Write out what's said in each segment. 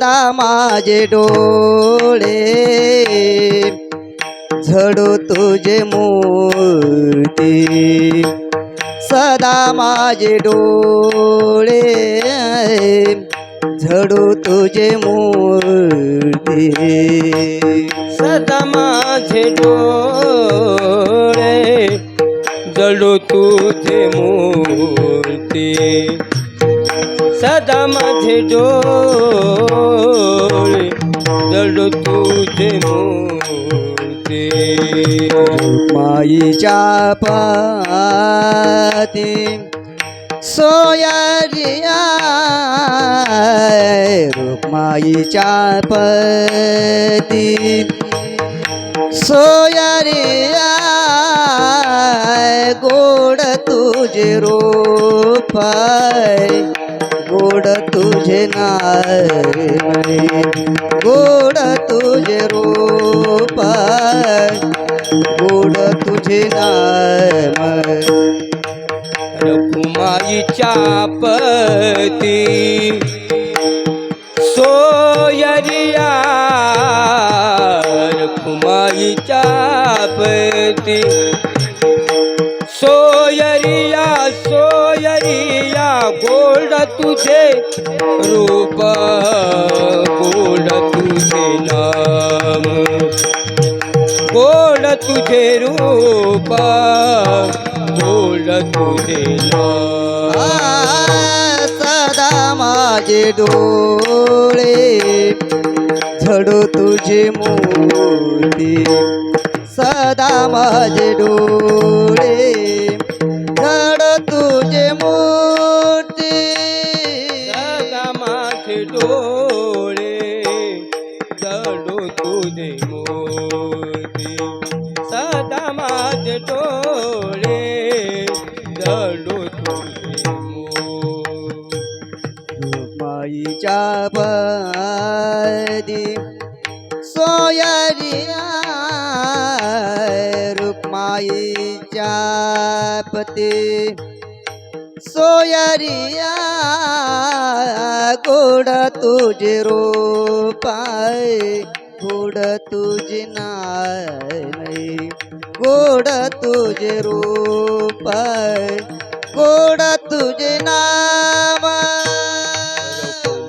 ता माझे डोळे झडू तुझे मूर्ती. सदा माझे डोळे झडू तुझे मूर्ती. सदा माझे डोळे झडू तुझे मूर्ती. सदा माझे डोळे जळू तुझे मूर्ते माईच्या पाती सोयरिया रुक्माईच्या पती सोयरिया गोड तुझे रोपाय गोड तुझे नाय गोड तुझे रूप गोड तुझे नाय रखुमाईच्या पती सोयरिया रखुमाईच्या पती. तुझे रूप गोड तुझे नाम। गोड तुझे रूप गोड तुझे नाम। सदा माझे डोळे झडू तुझे मोती सदा माझे डोळे सदा माझे डोळे जडो तुझे माईच्या पदी सोयरिया रुक्माईच्या पती सोयरिया गोड तुझे रोपाय गोड तुझे नाही गोड तुझे रूप गोड तुझे नाम.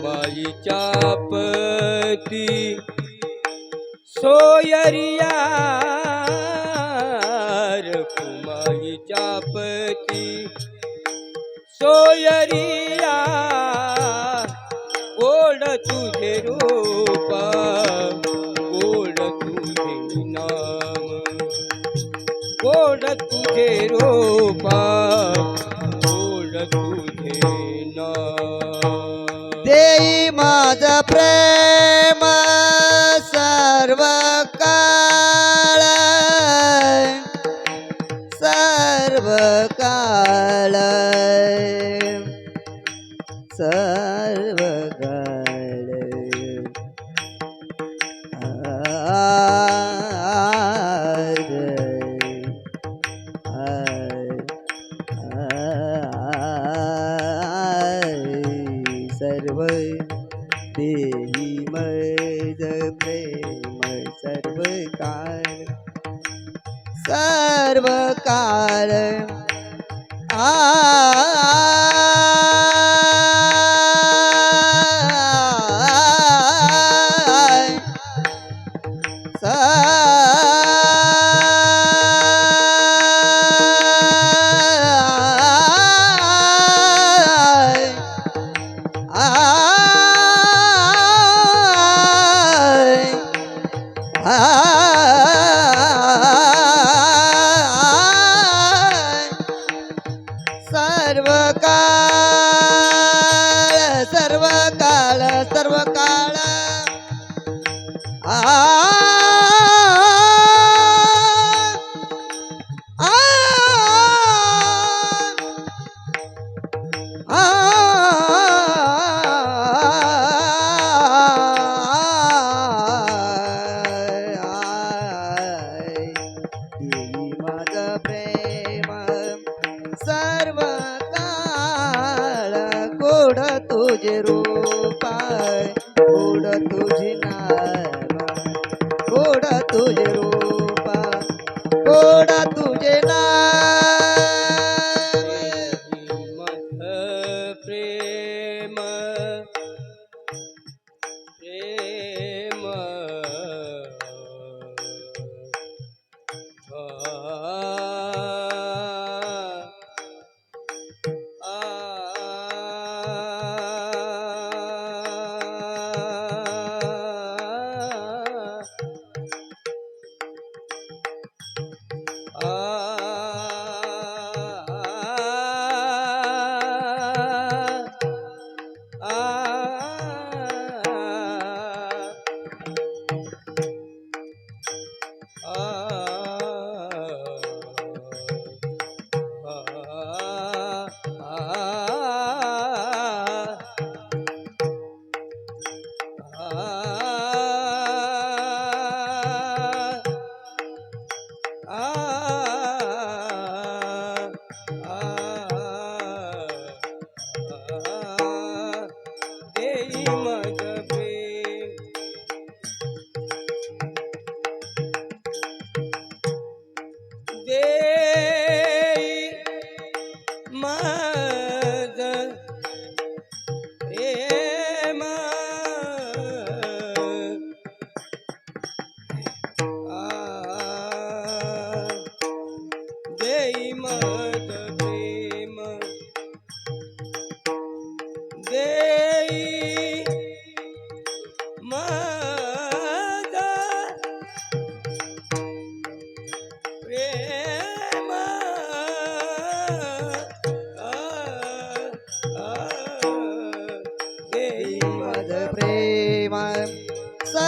माईच्या पती सोयरिया. रखुमाईच्या पती सोयरिया. गोड तुझे रूप सर्व देही मज प्रेम सर्व काळ सर्व काळ आ सर्व काळ सर्व काळ सर्व काळ आ तुझे रूपाय गोड तुझी नामा गोड तुझे रूपा गोड तुझे ना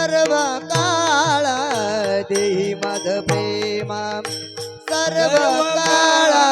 सर्व काळा देही माझ प्रेमा. सर्व काळा